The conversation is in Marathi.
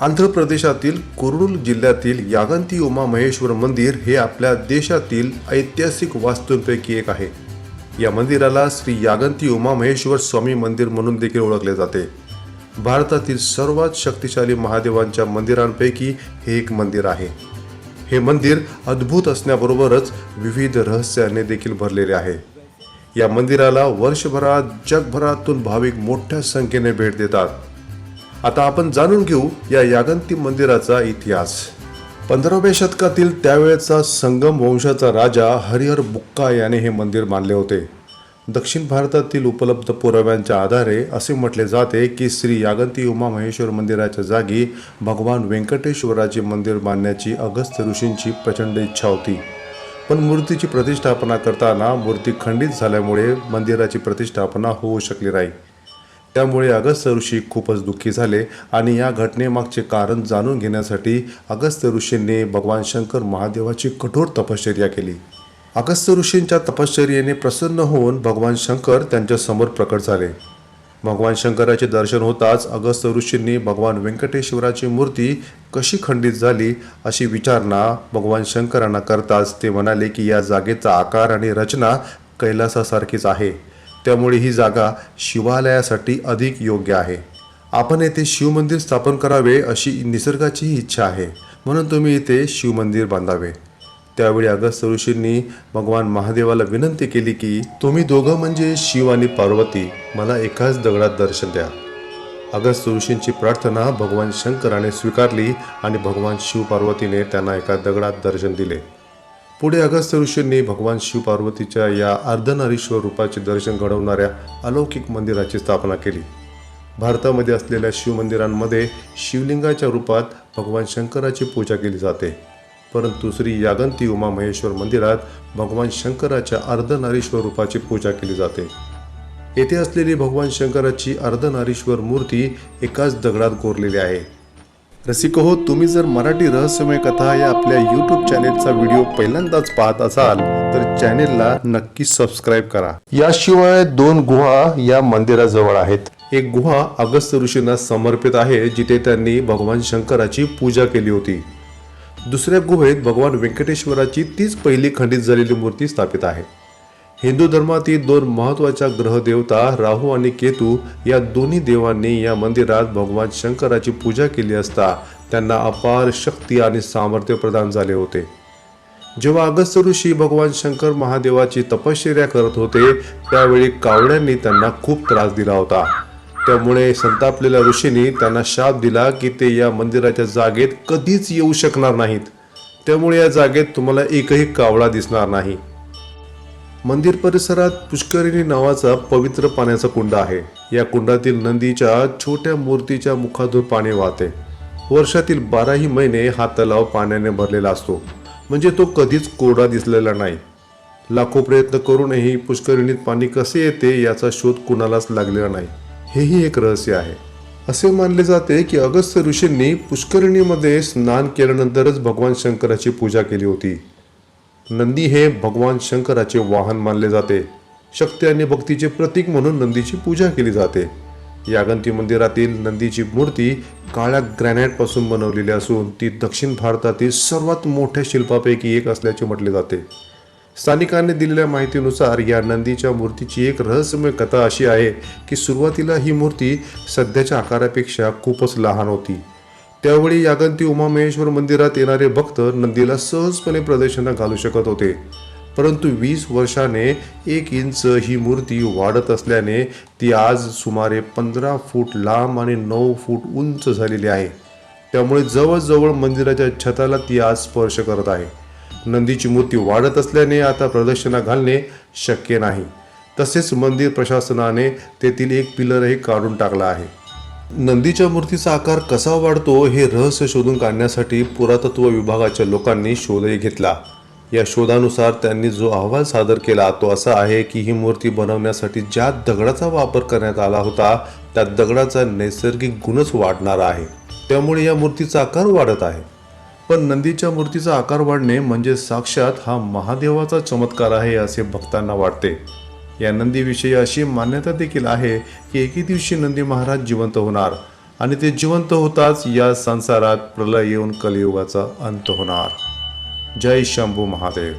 आंध्र प्रदेशातील कुरुल जिल्ह्यातील यागंती उमा महेश्वर मंदिर हे आपल्या देशातील ऐतिहासिक वास्तूंपैकी एक आहे. या मंदिराला श्री यागंती उमा महेश्वर स्वामी मंदिर म्हणून देखील ओळखले जाते. भारतातील सर्वात शक्तिशाली महादेवांच्या मंदिरांपैकी हे एक मंदिर आहे. हे मंदिर अद्भुत असण्याबरोबरच विविध रहस्याने देखील भरलेले आहे. या मंदिराला वर्षभरात जगभरातून भाविक मोठ्या संख्येने भेट देतात. आता आपण जाणून घेऊ या यागंती मंदिराचा इतिहास. पंधराव्या शतकातील त्यावेळेचा संगम वंशाचा राजा हरिहर बुक्का याने हे मंदिर बांधले होते. दक्षिण भारतातील उपलब्ध पुराव्यांच्या आधारे असे म्हटले जाते की श्री यागंती उमा महेश्वर मंदिराच्या जागी भगवान व्यंकटेश्वराचे मंदिर बांधण्याची अगस्त्य ऋषींची प्रचंड इच्छा होती. पण मूर्तीची प्रतिष्ठापना करताना मूर्ती खंडित झाल्यामुळे मंदिराची प्रतिष्ठापना होऊ शकली नाही. त्यामुळे अगस्त ऋषी खूपच दुःखी झाले आणि या घटनेमागचे कारण जाणून घेण्यासाठी अगस्त्य ऋषींनी भगवान शंकर महादेवाची कठोर तपश्चर्या केली. अगस्त्य ऋषींच्या तपश्चर्येने प्रसन्न होऊन भगवान शंकर त्यांच्यासमोर प्रकट झाले. भगवान शंकराचे दर्शन होताच अगस्त्य ऋषींनी भगवान व्यंकटेश्वराची मूर्ती कशी खंडित झाली अशी विचारणा भगवान शंकरांना करताच ते म्हणाले की या जागेचा आकार आणि रचना कैलासासारखीच आहे. त्यामुळे ही जागा शिवालयासाठी अधिक योग्य आहे. आपण येथे शिवमंदिर स्थापन करावे अशी निसर्गाचीही इच्छा आहे. म्हणून तुम्ही इथे शिवमंदिर बांधावे. त्यावेळी अगस्त ऋषींनी भगवान महादेवाला विनंती केली की तुम्ही दोघं म्हणजे शिव आणि पार्वती मला एकाच दगडात दर्शन द्या. अगस्त ऋषींची प्रार्थना भगवान शंकराने स्वीकारली आणि भगवान शिव पार्वतीने त्यांना एका दगडात दर्शन दिले. पुढे अगस्त्य ऋषींनी भगवान शिव पार्वतीच्या या अर्धनारीश्वर रूपाचे दर्शन घडवणाऱ्या अलौकिक मंदिराची स्थापना केली. भारतामध्ये असलेल्या शिवमंदिरांमध्ये शिवलिंगाच्या रूपात भगवान शंकराची पूजा केली जाते. परंतु श्री यागंती उमा महेश्वर मंदिरात भगवान शंकराच्या अर्धनारीश्वर रूपाची पूजा केली जाते. येथे असलेली भगवान शंकराची अर्धनारीश्वर मूर्ती एकाच दगडात कोरलेली आहे. रसिक हो तुम्ही जर मराठी रहस्यमय कथा या आपल्या यूट्यूब चॅनेलचा व्हिडिओ पहिल्यांदाच पाहत असाल तर चॅनेलला नक्की सबस्क्राईब करा. याशिवाय दोन गुहा या मंदिराजवळ आहेत. एक गुहा अगस्त्य ऋषींना समर्पित आहे जिथे त्यांनी भगवान शंकराची पूजा केली होती. दुसऱ्या गुहेत भगवान व्यंकटेश्वराची तीच पहिली खंडित झालेली मूर्ती स्थापित आहे. हिंदू धर्मातील दोन महत्त्वाच्या ग्रहदेवता राहू आणि केतू या दोन्ही देवांनी या मंदिरात भगवान शंकराची पूजा केली असता त्यांना अपार शक्ती आणि सामर्थ्य प्रदान झाले होते. जेव्हा अगस्त ऋषी भगवान शंकर महादेवाची तपश्चर्या करत होते त्यावेळी कावड्यांनी त्यांना खूप त्रास दिला होता. त्यामुळे संतापलेल्या ऋषींनी त्यांना शाप दिला की ते या मंदिराच्या जागेत कधीच येऊ शकणार नाहीत. त्यामुळे या जागेत तुम्हाला एकही कावळा दिसणार नाही. मंदिर परिसरात पुष्करिणी नावाचा पवित्र पाण्याचा कुंड आहे. या कुंडातील नंदीच्या छोट्या मूर्तीच्या मुखातून पाणी वाहते. वर्षातील बाराही महिने हा तलाव पाण्याने भरलेला असतो. म्हणजे तो कधीच कोरडा दिसलेला नाही. लाखो प्रयत्न करूनही पुष्करिणीत पाणी कसे येते याचा शोध कुणालाच लागलेला नाही. हेही एक रहस्य आहे. असे मानले जाते की अगस्त्य ऋषींनी पुष्करिणीमध्ये स्नान केल्यानंतरच भगवान शंकराची पूजा केली होती. नंदी हे भगवान शंकराचे वाहन मानले जाते. शक्ती आणि भक्तीचे प्रतीक म्हणून नंदीची पूजा केली जाते. यागंती मंदिरातील नंदीची मूर्ती काळ्या ग्रॅनाइटपासून बनवलेली असून ती दक्षिण भारतातील सर्वात मोठ्या शिल्पापैकी एक असल्याचे म्हटले जाते. स्थानिकांनी दिलेल्या माहितीनुसार या नंदीच्या मूर्तीची एक रहस्यमय कथा अशी आहे की सुरुवातीला ही मूर्ती सध्याच्या आकारापेक्षा खूपच लहान होती. त्यावेळी यागंती उमामहेश्वर मंदिरात येणारे भक्त नंदीला सहजपणे प्रदर्शना घालू शकत होते. परंतु वीस वर्षाने एक इंच ही मूर्ती वाढत असल्याने ती आज सुमारे पंधरा फूट लांब आणि नऊ फूट उंच झालेली आहे. त्यामुळे जवळजवळ मंदिराच्या छताला ती आज स्पर्श करत आहे. नंदीची मूर्ती वाढत असल्याने आता प्रदर्शना घालणे शक्य नाही. तसेच मंदिर प्रशासनाने तेथील एक पिलरही काढून टाकला आहे. नंदीच्या मूर्तीचा आकार कसा वाढतो हे रहस्य शोधून काढण्यासाठी पुरातत्व विभागाच्या लोकांनी शोधही घेतला. या शोधानुसार त्यांनी जो अहवाल सादर केला तो असा आहे की ही मूर्ती बनवण्यासाठी ज्या दगडाचा वापर करण्यात आला होता त्या दगडाचा नैसर्गिक गुणच वाढणारा आहे. त्यामुळे या मूर्तीचा आकार वाढत आहे. पण नंदीच्या मूर्तीचा आकार वाढणे म्हणजे साक्षात हा महादेवाचा चमत्कार आहे असे भक्तांना वाटते. या नंदीविषयी अशी मान्यता देखील आहे की एके दिवशी नंदी महाराज जिवंत होणार आणि ते जिवंत होताच या संसारात प्रलय येऊन कलियुगाचा अंत होणार. जय शंभू महादेव.